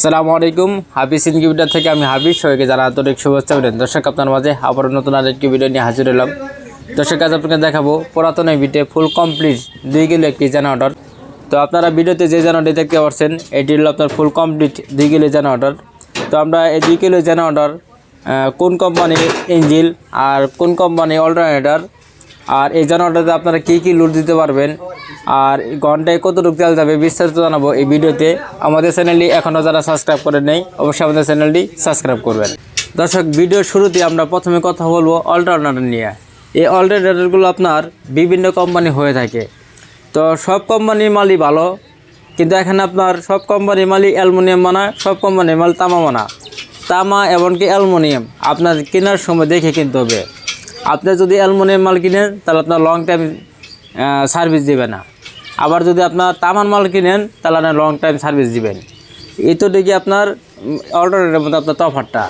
আসসালামু আলাইকুম। হাফিজ ইনকিউবেটার থেকে আমি হাফিজ, সবাইকে জানা আন্তরিক শুভেচ্ছা বলেন দর্শক আপনার মাঝে আবার নতুন আরেকটি ভিডিও নিয়ে হাজির হলাম। দর্শক কাজ আপনাকে দেখাবো পুরাতন ভিডিও ফুল কমপ্লিট দুই কিলো একটি জেনারেটর তো আপনারা ভিডিওতে যে জেনারেটর দেখতে পাচ্ছেন, এটি হলো আপনার ফুল কমপ্লিট দুই কিলো জেনারেটর তো আমরা এই দুই কিলো জেনারেটর কোন কোম্পানির ইঞ্জিল আর কোন কোম্পানি অল্টারনেটর, আর এই জানোয়ারটাতে আপনারা কী কী লুট দিতে পারবেন আর ঘন্টায় কত কতটুকু তেল যাবে বিস্তারিত জানাব এই ভিডিওতে। আমাদের চ্যানেলটি এখনও যারা সাবস্ক্রাইব করে নেই, অবশ্যই আমাদের চ্যানেলটি সাবস্ক্রাইব করবেন। দর্শক, ভিডিওর শুরুতে আমরা প্রথমে কথা বলব অল্টারনেটর নিয়ে। এই অল্টারনেটরগুলো আপনার বিভিন্ন কোম্পানি হয়ে থাকে। তো সব কোম্পানির মালই ভালো, কিন্তু এখানে আপনার সব কোম্পানির মালই অ্যালুমিনিয়াম মানা, সব কোম্পানির মাল তামা মানা। তামা এমনকি অ্যালুমিনিয়াম আপনার কেনার সময় দেখে কিনতে হবে। আপনি যদি অ্যালুমিনিয়াম মাল কিনেন, তাহলে আপনার লং টাইম সার্ভিস দিবে না। আবার যদি আপনার তামার মাল কিনেন, তাহলে আপনার লং টাইম সার্ভিস দিবেন। এই তো দেখি আপনার অল্টারনেটের মধ্যে আপনার তফাতটা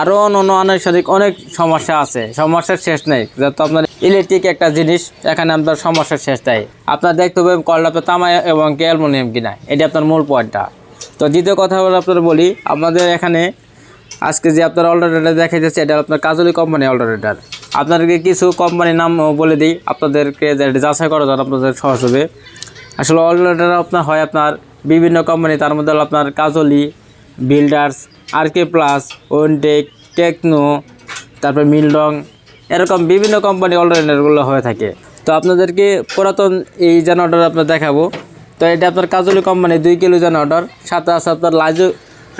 আরও অন্য আনুষ্ঠানিক অনেক সমস্যা আছে। সমস্যার শেষ নেই। যাতে আপনার ইলেকট্রিক একটা জিনিস, এখানে আপনার সমস্যার শেষ নেই। আপনার দেখতে হবে কলটা আপনার তামা এবং অ্যালুমিনিয়াম কিনা। এটি আপনার মূল পয়েন্টটা। তো দ্বিতীয় কথা হলো আপনার বলি, আপনাদের এখানে আজকে যে আপনার অল্টারনেটার দেখা যাচ্ছে, এটা আপনার কাজলি কোম্পানি অল্টারনেটার আপনাদেরকে কিছু কোম্পানির নাম বলে দিই। আপনাদেরকে যাচাই করা যান আপনাদের সহজ হবে আসলে অল্টারনেটার আপনার হয় আপনার বিভিন্ন কোম্পানি তার মধ্যে আপনার কাজলি বিল্ডার্স আর কে প্লাস ওনটেক টেকনো তারপর মিলডং এরকম বিভিন্ন কোম্পানি অল্টারনেটারগুলো হয়ে থাকে। তো আপনাদেরকে পুরাতন এই জেনারেটর আপনার দেখাবো। তো এটা আপনার কাজলি কোম্পানি দুই কিলো জেনারেটর সাথে আছে আপনার লাইজো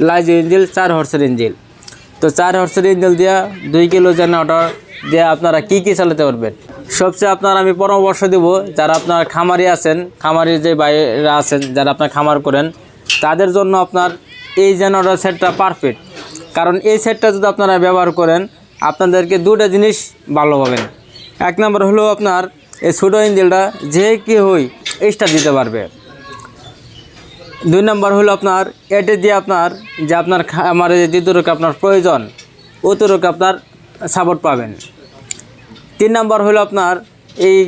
লাইজো ইঞ্জিল চার হর্সের ইঞ্জিল তো চার হর্সের ইঞ্জিল দিয়া দুই কিলো জেনারেটর দিয়ে আপনারা কি কি চালাতে পারবেন? সবচেয়ে আপনার আমি পরামর্শ দেব, যারা আপনার খামারি আছেন খামারি যে বাইরা আছেন, যারা আপনার খামার করেন, তাদের জন্য আপনার এই জেনারেটর সেটটা পারফেক্ট কারণ এই সেটটা যদি আপনারা ব্যবহার করেন, আপনাদেরকে দুটো জিনিস ভালো পাবেন। এক নম্বর হলো আপনার এই ছোটো ইঞ্জিলটা যে কি হই স্টার্ট দিতে পারবে। দুই নম্বর হলো আপনার এটে দিয়ে আপনার যে আপনার আমার যতটুকু আপনার প্রয়োজন অতটুকু আপনার সাপোর্ট পাবেন। তিন নম্বর হলো আপনার এই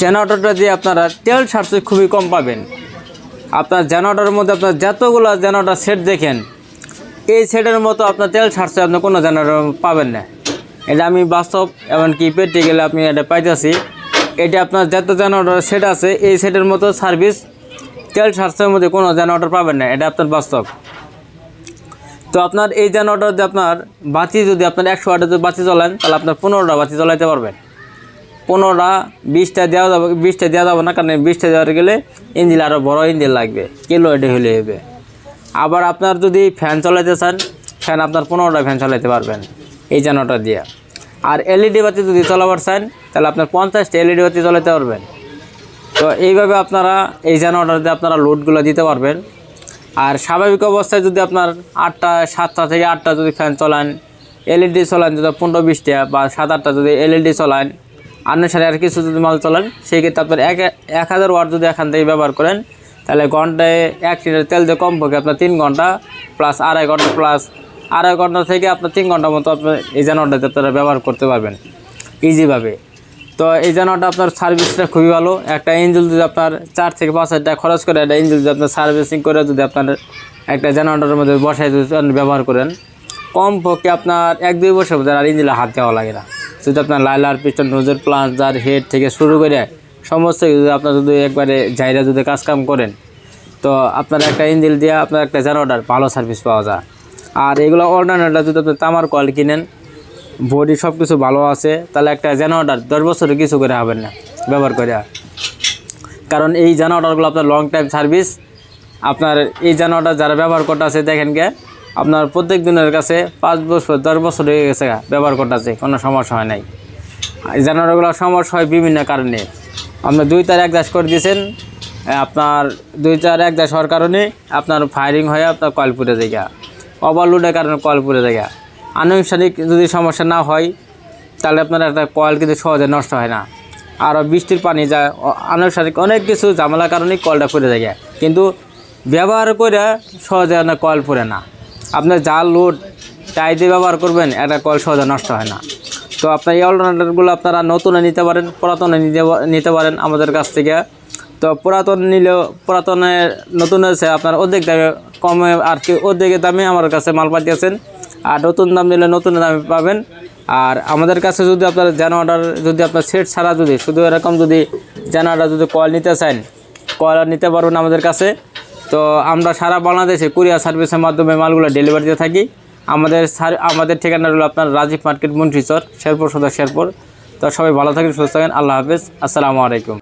জেনারেটরটা দিয়ে আপনারা তেল সার্সে খুবই কম পাবেন। আপনার জেনারেটরের মধ্যে আপনার যতগুলো জেনারেটর সেট দেখেন, এই সেটের মতো আপনার তেল ছাড়ছে আপনি কোনো জেনারেটর পাবেন না। এটা আমি বাস্তব, এমনকি পেটে গেলে আপনি এটা পাইতেছি। এটা আপনার যত জেনারেটর সেট আছে, এই সেটের মতো সার্ভিস তেল সার্চের মধ্যে কোনো জেনারেটর পাবেন না। এটা আপনার বাস্তব। তো আপনার এই জেনারেটর যে আপনার বাতি যদি আপনার একশো ওয়াটের যদি বাতি চলেন তাহলে আপনার পনেরোটা বাতি চলাইতে পারবেন। পনেরোটা, বিশটা দেওয়া যাবে, বিশটা দেওয়া যাবে না, কারণ বিশটা দেওয়ার গেলে ইঞ্জিন আরও বড় ইঞ্জিন লাগবে কিলো এটি হলে হবে। আবার আপনার যদি ফ্যান চালাইতে চান, ফ্যান আপনার পনেরোটা ফ্যান চালাইতে পারবেন, এই জেনারেটর দিয়ে। আর এলইডি বাতি যদি চালাবার চান, তাহলে আপনার পঞ্চাশটা এলইডি বাতি চালাতে পারবেন। তো এইভাবে আপনারা এই দিয়ে আপনারা লোডগুলো দিতে পারবেন আর স্বাভাবিক অবস্থায় যদি আপনার আটটা, সাতটা থেকে আটটা যদি ফ্যান চলান, এলইডি চলান যদি পনেরো, বিশটা বা সাত, আটটা যদি এলইডি চলান আনুসারে আর কিছু যদি মাল চলান, সেই ক্ষেত্রে আপনার এক এক হাজার ওয়াট যদি এখান থেকে ব্যবহার করেন, তাহলে ঘন্টায় এক লিটার তেল দিয়ে কমপক্ষে আপনার তিন ঘণ্টা প্লাস আড়াই ঘণ্টা প্লাস আড়াই ঘণ্টা থেকে আপনার তিন ঘণ্টা মতো আপনার এই জেনারেটরটা আপনারা ব্যবহার করতে পারবেন ইজিভাবে তো এই জেনারেটর আপনার সার্ভিসটা খুবই ভালো। একটা ইঞ্জিল যদি আপনার চার থেকে পাঁচ হাজার টাকা খরচ করে, একটা ইঞ্জিল যদি আপনার সার্ভিসিং করে, যদি আপনার একটা জেনারেটরের মধ্যে বসায় যদি ব্যবহার করেন কম পক্ষে আপনার এক দুই বছর মধ্যে আর ইঞ্জিলে হাত দেওয়া লাগে না। যদি আপনার লাইলার পিস্টন নোজের প্লাঞ্জার হেড থেকে শুরু করে সমস্ত যদি আপনার যদি একবারে জায়গা যদি কাজকাম করেন, তো আপনার একটা ইঞ্জিল দিয়ে আপনার একটা জেনারেটর ভালো সার্ভিস পাওয়া যায়। আর এগুলো অল্টারনেটার যদি আপনি তামার কয়েল কিনেন বডি সব কিছু ভালো আছে, তাহলে একটা জেনারেটর দশ বছরে কিছু করে হবেন না, ব্যবহার করে। কারণ এই জেনারেটরগুলো আপনার লং টাইম সার্ভিস আপনার এই জেনারেটর যারা ব্যবহার করতে আছে দেখেন কে আপনার প্রত্যেক দিনের কাছে পাঁচ বছর, দশ বছর হয়ে গেছে ব্যবহার করতে আছে কোনো সমস্যা হয় নাই। এই জেনারেটরগুলো সমস্যা হয় বিভিন্ন কারণে। আপনার দুই তার এক দাস করে দিয়েছেন, আপনার দুই চার এক দাস হওয়ার কারণে আপনার ফায়ারিং হয়ে আপনার কয়েল পুড়ে যায় ওভারলোডের কারণে কয়েল পুড়ে যায় আনুষ্ঠানিক যদি সমস্যা না হয়, তাহলে আপনার একটা কয়েল কিন্তু সহজে নষ্ট হয় না। আর বৃষ্টির পানি অ- আনুষ্ঠানিক অনেক কিছু ঝামেলার কারণেই কলটা পড়ে যায়। কিন্তু ব্যবহার করে সহজে আপনার কল পড়ে না। আপনার যা লোড টাই দিয়ে ব্যবহার করবেন, একটা কল সহজে নষ্ট হয় না। তো আপনার এই অল্টারনেটারগুলো আপনারা নতুনে নিতে পারেন, পুরাতনে নিতে নিতে পারেন আমাদের কাছ থেকে। তো পুরাতন নিলেও পুরাতনের নতুন হয়েছে, আপনার অর্ধেক দামে কমে আর কি, অর্ধেকের দামে আমার কাছে মাল পাঠিয়েছেন আর নতুন দাম নিলে নতুন দামে পাবেন। আর আমাদের কাছে যদি আপনার অর্ডার যদি আপনার সেট ছাড়া যদি, শুধু এরকম যদি অর্ডার যদি কল নিতে চান কল নিতে পারবেন আমাদের কাছে। তো আমরা সারা বাংলাদেশে কুরিয়ার সার্ভিসের মাধ্যমে মালগুলো ডেলিভারি দিয়ে থাকি। আমাদের আমাদের ঠিকানা হলো আপনার রাজীব মার্কেট মন্ত্রীচর শেরপুর, সদর শেরপুর। তো সবাই ভালো থাকেন, সুস্থ থাকেন। আল্লাহ হাফেজ। আসসালামু আলাইকুম।